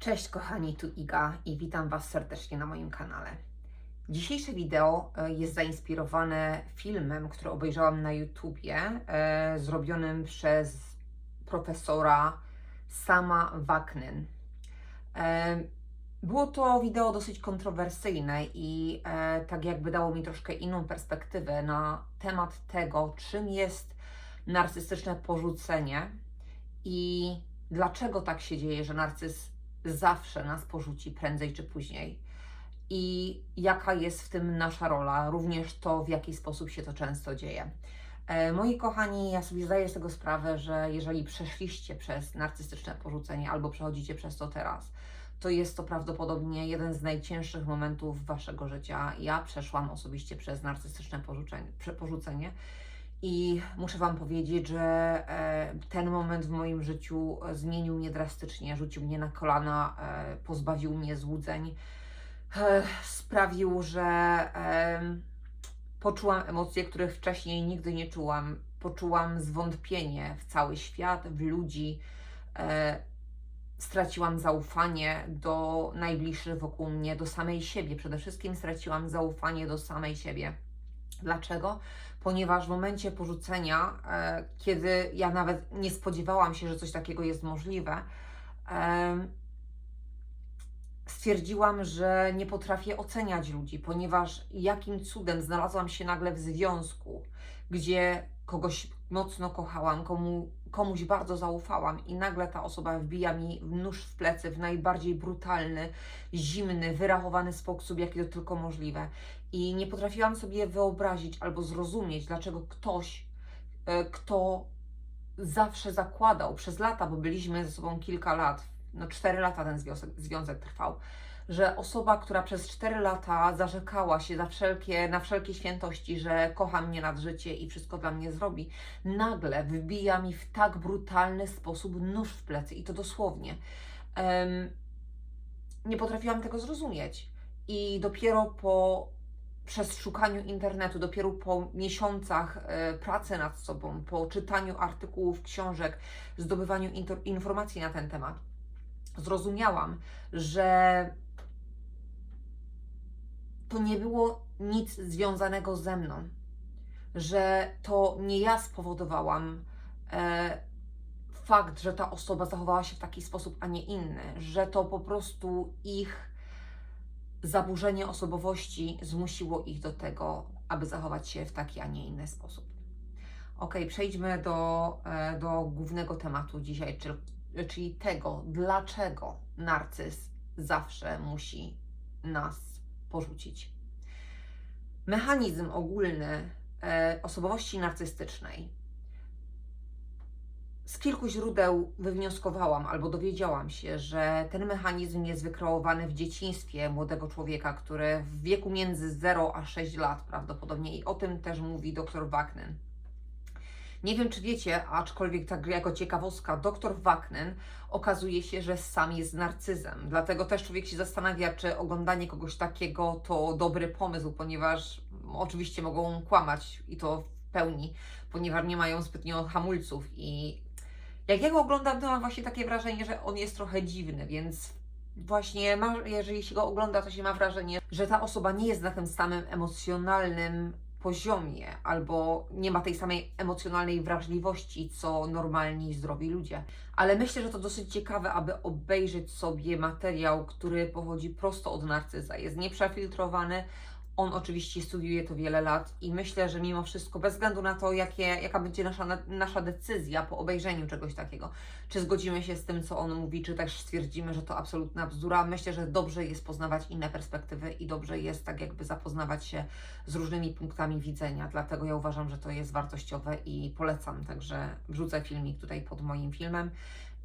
Cześć kochani, tu Iga i witam Was serdecznie na moim kanale. Dzisiejsze wideo e, jest zainspirowane filmem, który obejrzałam na YouTubie, e, zrobionym przez profesora Sama Waknen. E, było to wideo dosyć kontrowersyjne i tak jakby dało mi troszkę inną perspektywę na temat tego, czym jest narcystyczne porzucenie i dlaczego tak się dzieje, że narcyz zawsze nas porzuci prędzej czy później. I jaka jest w tym nasza rola, również to, w jaki sposób się to często dzieje. E, Moi kochani, ja sobie zdaję z tego sprawę, że jeżeli przeszliście przez narcystyczne porzucenie albo przechodzicie przez to teraz, to jest to prawdopodobnie jeden z najcięższych momentów waszego życia. Ja przeszłam osobiście przez narcystyczne porzucenie, porzucenie i muszę Wam powiedzieć, że e, ten moment w moim życiu e, zmienił mnie drastycznie, rzucił mnie na kolana, e, pozbawił mnie złudzeń, sprawił, że poczułam emocje, których wcześniej nigdy nie czułam. Poczułam zwątpienie w cały świat, w ludzi. Straciłam zaufanie do najbliższych wokół mnie, do samej siebie. Przede wszystkim straciłam zaufanie do samej siebie. Dlaczego? Ponieważ w momencie porzucenia, e, kiedy ja nawet nie spodziewałam się, że coś takiego jest możliwe, stwierdziłam, że nie potrafię oceniać ludzi, ponieważ jakim cudem znalazłam się nagle w związku, gdzie kogoś mocno kochałam, komu, komuś bardzo zaufałam i nagle ta osoba wbija mi nóż w plecy w najbardziej brutalny, zimny, wyrachowany sposób, jaki to tylko możliwe. I nie potrafiłam sobie wyobrazić albo zrozumieć, dlaczego ktoś, e, kto zawsze zakładał przez lata, bo byliśmy ze sobą kilka lat, no cztery lata ten związek, związek trwał, że osoba, która przez cztery lata zarzekała się za wszelkie, na wszelkie świętości, że kocha mnie nad życie i wszystko dla mnie zrobi, nagle wbija mi w tak brutalny sposób nóż w plecy i to dosłownie. Em, nie potrafiłam tego zrozumieć. I dopiero po przez szukaniu internetu, dopiero po miesiącach e, pracy nad sobą, po czytaniu artykułów, książek, zdobywaniu informacji na ten temat, zrozumiałam, że to nie było nic związanego ze mną, że to nie ja spowodowałam e, fakt, że ta osoba zachowała się w taki sposób, a nie inny, że to po prostu ich zaburzenie osobowości zmusiło ich do tego, aby zachować się w taki, a nie inny sposób. Ok, przejdźmy do, e, do głównego tematu dzisiaj, czyli, tego, dlaczego narcyz zawsze musi nas porzucić. Mechanizm ogólny e, osobowości narcystycznej z kilku źródeł wywnioskowałam albo dowiedziałam się, że ten mechanizm jest wykreowany w dzieciństwie młodego człowieka, który w wieku między 0 a 6 lat prawdopodobnie i o tym też mówi dr Wagner. Nie wiem, czy wiecie, aczkolwiek tak jako ciekawostka, dr Wagner okazuje się, że sam jest narcyzem. Dlatego też człowiek się zastanawia, czy oglądanie kogoś takiego to dobry pomysł, ponieważ oczywiście mogą kłamać i to w pełni, ponieważ nie mają zbytnio hamulców i jak ja go oglądam, to mam właśnie takie wrażenie, że on jest trochę dziwny, więc właśnie ma, jeżeli się go ogląda, to się ma wrażenie, że ta osoba nie jest na tym samym emocjonalnym poziomie, albo nie ma tej samej emocjonalnej wrażliwości, co normalni, zdrowi ludzie. Ale myślę, że to dosyć ciekawe, aby obejrzeć sobie materiał, który pochodzi prosto od narcyza. Jest nieprzefiltrowany, on oczywiście studiuje to wiele lat i myślę, że mimo wszystko, bez względu na to, jakie, jaka będzie nasza, nasza decyzja po obejrzeniu czegoś takiego, czy zgodzimy się z tym, co on mówi, czy też stwierdzimy, że to absolutna bzdura, myślę, że dobrze jest poznawać inne perspektywy i dobrze jest tak jakby zapoznawać się z różnymi punktami widzenia. Dlatego ja uważam, że to jest wartościowe i polecam. Także wrzucę filmik tutaj pod moim filmem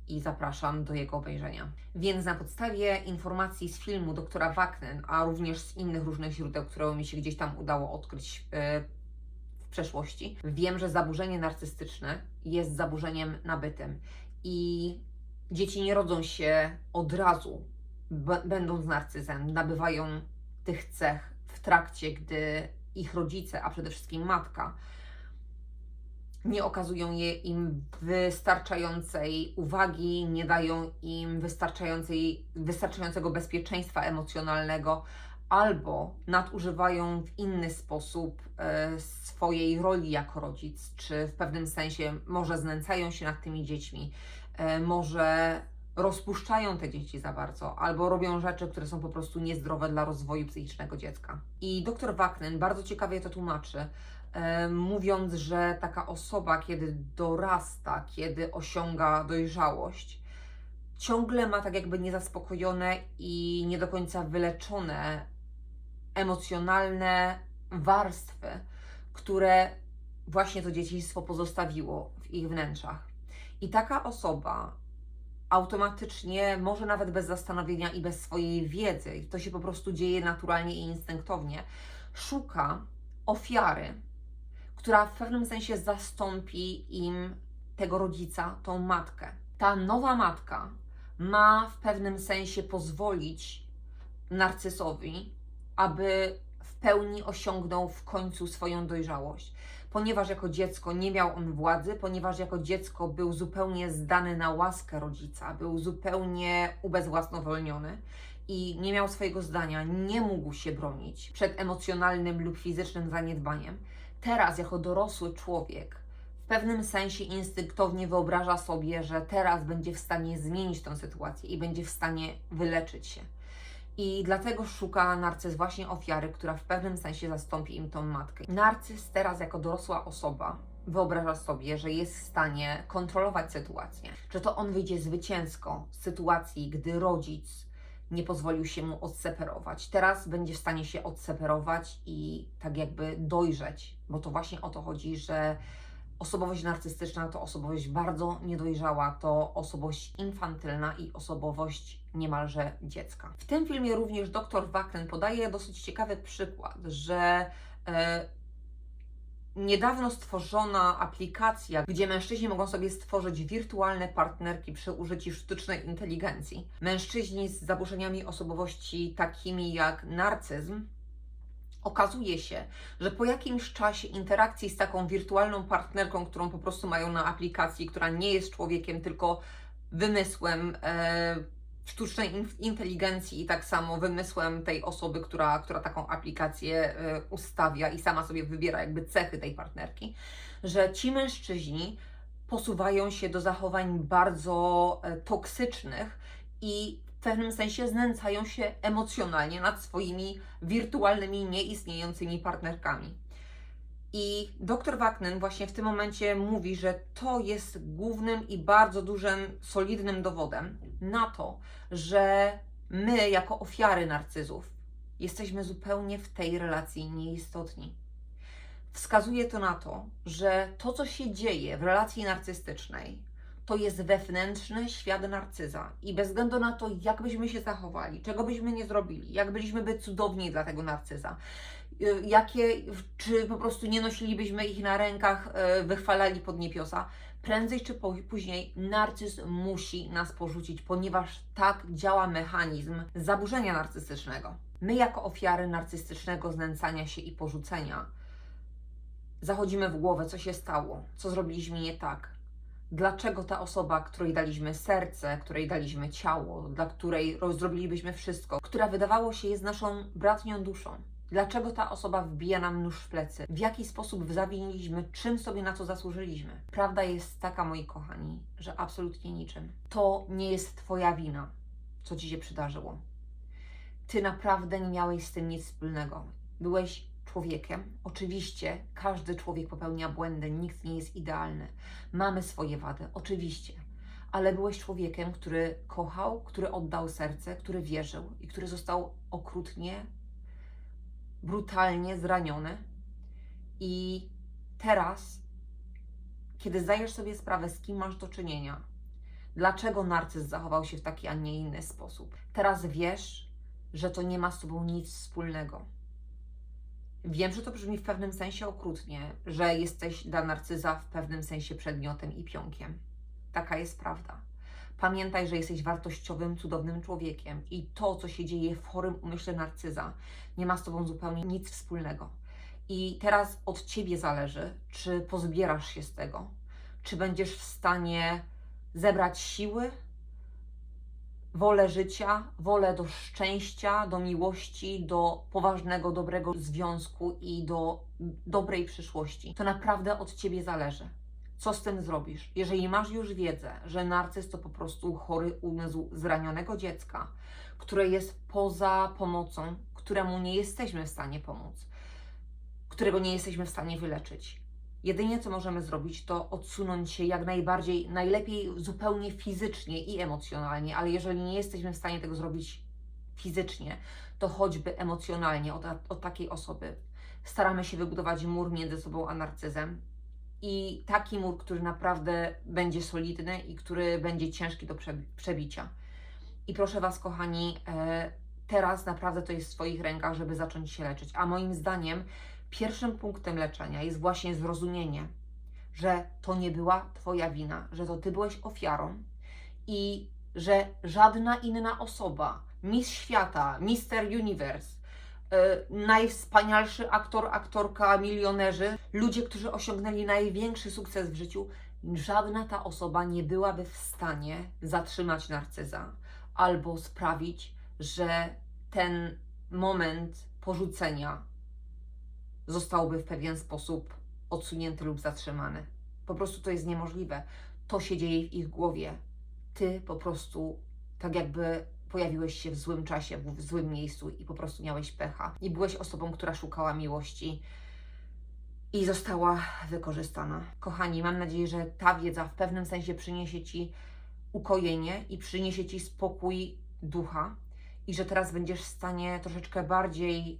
i zapraszam do jego obejrzenia. Więc na podstawie informacji z filmu doktora Wagner, a również z innych różnych źródeł, które mi się gdzieś tam udało odkryć yy, w przeszłości, wiem, że zaburzenie narcystyczne jest zaburzeniem nabytym i dzieci nie rodzą się od razu, będąc narcyzem, nabywają tych cech w trakcie, gdy ich rodzice, a przede wszystkim matka, nie okazują je im wystarczającej uwagi, nie dają im wystarczającej, wystarczającego bezpieczeństwa emocjonalnego, albo nadużywają w inny sposób e, swojej roli jako rodzic, czy w pewnym sensie może znęcają się nad tymi dziećmi, e, może rozpuszczają te dzieci za bardzo, albo robią rzeczy, które są po prostu niezdrowe dla rozwoju psychicznego dziecka. I dr Waknen bardzo ciekawie to tłumaczy, mówiąc, że taka osoba, kiedy dorasta, kiedy osiąga dojrzałość, ciągle ma tak jakby niezaspokojone i nie do końca wyleczone emocjonalne warstwy, które właśnie to dzieciństwo pozostawiło w ich wnętrzach. I taka osoba automatycznie, może nawet bez zastanowienia i bez swojej wiedzy, to się po prostu dzieje naturalnie i instynktownie, szuka ofiary, która w pewnym sensie zastąpi im tego rodzica, tą matkę. Ta nowa matka ma w pewnym sensie pozwolić narcysowi, aby w pełni osiągnął w końcu swoją dojrzałość. Ponieważ jako dziecko nie miał on władzy, ponieważ jako dziecko był zupełnie zdany na łaskę rodzica, był zupełnie ubezwłasnowolniony i nie miał swojego zdania, nie mógł się bronić przed emocjonalnym lub fizycznym zaniedbaniem. Teraz, jako dorosły człowiek, w pewnym sensie instynktownie wyobraża sobie, że teraz będzie w stanie zmienić tę sytuację i będzie w stanie wyleczyć się. I dlatego szuka narcyz właśnie ofiary, która w pewnym sensie zastąpi im tą matkę. Narcyz teraz jako dorosła osoba wyobraża sobie, że jest w stanie kontrolować sytuację. Że to on wyjdzie zwycięsko z sytuacji, gdy rodzic nie pozwolił się mu odseparować. Teraz będzie w stanie się odseparować i tak jakby dojrzeć, bo to właśnie o to chodzi, że Osobowość narcystyczna to osobowość bardzo niedojrzała, to osobowość infantylna i osobowość niemalże dziecka. W tym filmie również dr Wacken podaje dosyć ciekawy przykład, że e, niedawno stworzona aplikacja, gdzie mężczyźni mogą sobie stworzyć wirtualne partnerki przy użyciu sztucznej inteligencji. Mężczyźni z zaburzeniami osobowości takimi jak narcyzm okazuje się, że po jakimś czasie interakcji z taką wirtualną partnerką, którą po prostu mają na aplikacji, która nie jest człowiekiem, tylko wymysłem e, sztucznej inteligencji i tak samo wymysłem tej osoby, która, która taką aplikację e, ustawia i sama sobie wybiera jakby cechy tej partnerki, że ci mężczyźni posuwają się do zachowań bardzo e, toksycznych i pewnym sensie znęcają się emocjonalnie nad swoimi wirtualnymi, nieistniejącymi partnerkami. I dr Wagner właśnie w tym momencie mówi, że to jest głównym i bardzo dużym, solidnym dowodem na to, że my, jako ofiary narcyzów, jesteśmy zupełnie w tej relacji nieistotni. Wskazuje to na to, że to, co się dzieje w relacji narcystycznej, to jest wewnętrzny świat narcyza. I bez względu na to, jak byśmy się zachowali, czego byśmy nie zrobili, jak byliśmy by cudowni dla tego narcyza, jakie, czy po prostu nie nosilibyśmy ich na rękach, y, wychwalali pod niebiosa, prędzej czy później narcyz musi nas porzucić, ponieważ tak działa mechanizm zaburzenia narcystycznego. My, jako ofiary narcystycznego znęcania się i porzucenia, zachodzimy w głowę, co się stało, co zrobiliśmy nie tak, dlaczego ta osoba, której daliśmy serce, której daliśmy ciało, dla której zrobilibyśmy wszystko, która wydawało się jest naszą bratnią duszą, Dlaczego ta osoba wbija nam nóż w plecy? W jaki sposób zawiniliśmy? Czym sobie na to zasłużyliśmy? Prawda jest taka, moi kochani, że absolutnie niczym. To nie jest Twoja wina, co Ci się przydarzyło. Ty naprawdę nie miałeś z tym nic wspólnego. Byłeś człowiekiem. Oczywiście każdy człowiek popełnia błędy, nikt nie jest idealny. Mamy swoje wady, oczywiście. Ale byłeś człowiekiem, który kochał, który oddał serce, który wierzył i który został okrutnie, brutalnie zraniony. I teraz, kiedy zdajesz sobie sprawę, z kim masz do czynienia, dlaczego narcyz zachował się w taki, a nie inny sposób, teraz wiesz, że to nie ma z tobą nic wspólnego Wiem, że to brzmi w pewnym sensie okrutnie, że jesteś dla narcyza w pewnym sensie przedmiotem i pionkiem. Taka jest prawda. Pamiętaj, że jesteś wartościowym, cudownym człowiekiem i to, co się dzieje w chorym umyśle narcyza, nie ma z tobą zupełnie nic wspólnego. I teraz od ciebie zależy, czy pozbierasz się z tego, czy będziesz w stanie zebrać siły, wolę życia, wolę do szczęścia, do miłości, do poważnego, dobrego związku i do dobrej przyszłości. To naprawdę od ciebie zależy. Co z tym zrobisz? Jeżeli masz już wiedzę, że narcyz to po prostu chory umysł zranionego dziecka, które jest poza pomocą, któremu nie jesteśmy w stanie pomóc, którego nie jesteśmy w stanie wyleczyć. Jedynie co możemy zrobić, to odsunąć się jak najbardziej, najlepiej zupełnie fizycznie i emocjonalnie, ale jeżeli nie jesteśmy w stanie tego zrobić fizycznie, to choćby emocjonalnie od, od takiej osoby. Staramy się wybudować mur między sobą a narcyzem i taki mur, który naprawdę będzie solidny i który będzie ciężki do przebi- przebicia. I proszę Was, kochani, e, teraz naprawdę to jest w swoich rękach, żeby zacząć się leczyć. A moim zdaniem pierwszym punktem leczenia jest właśnie zrozumienie, że to nie była Twoja wina, że to Ty byłeś ofiarą i że żadna inna osoba, Miss Świata, Mister Universe, najwspanialszy aktor, aktorka, milionerzy, ludzie, którzy osiągnęli największy sukces w życiu, żadna ta osoba nie byłaby w stanie zatrzymać narcyza albo sprawić, że ten moment porzucenia zostałby w pewien sposób odsunięty lub zatrzymany. Po prostu to jest niemożliwe. To się dzieje w ich głowie. Ty po prostu tak jakby pojawiłeś się w złym czasie, w złym miejscu i po prostu miałeś pecha. I byłeś osobą, która szukała miłości i została wykorzystana. Kochani, mam nadzieję, że ta wiedza w pewnym sensie przyniesie Ci ukojenie i przyniesie Ci spokój ducha i że teraz będziesz w stanie troszeczkę bardziej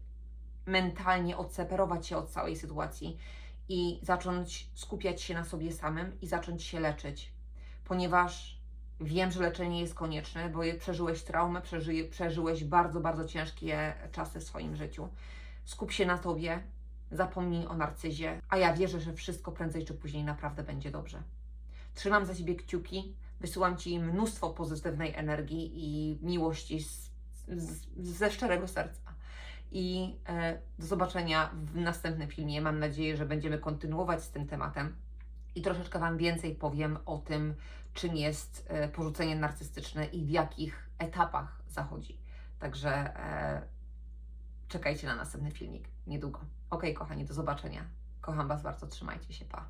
mentalnie odseparować się od całej sytuacji i zacząć skupiać się na sobie samym i zacząć się leczyć. Ponieważ wiem, że leczenie jest konieczne, bo przeżyłeś traumę, przeży, przeżyłeś bardzo, bardzo ciężkie czasy w swoim życiu. Skup się na tobie, zapomnij o narcyzie, a ja wierzę, że wszystko prędzej czy później naprawdę będzie dobrze. Trzymam za Ciebie kciuki, wysyłam Ci mnóstwo pozytywnej energii i miłości z, z, ze szczerego serca. I e, do zobaczenia w następnym filmie. Mam nadzieję, że będziemy kontynuować z tym tematem i troszeczkę Wam więcej powiem o tym, czym jest e, porzucenie narcystyczne i w jakich etapach zachodzi. Także e, czekajcie na następny filmik niedługo. Ok, kochani, do zobaczenia. Kocham Was bardzo, trzymajcie się, pa.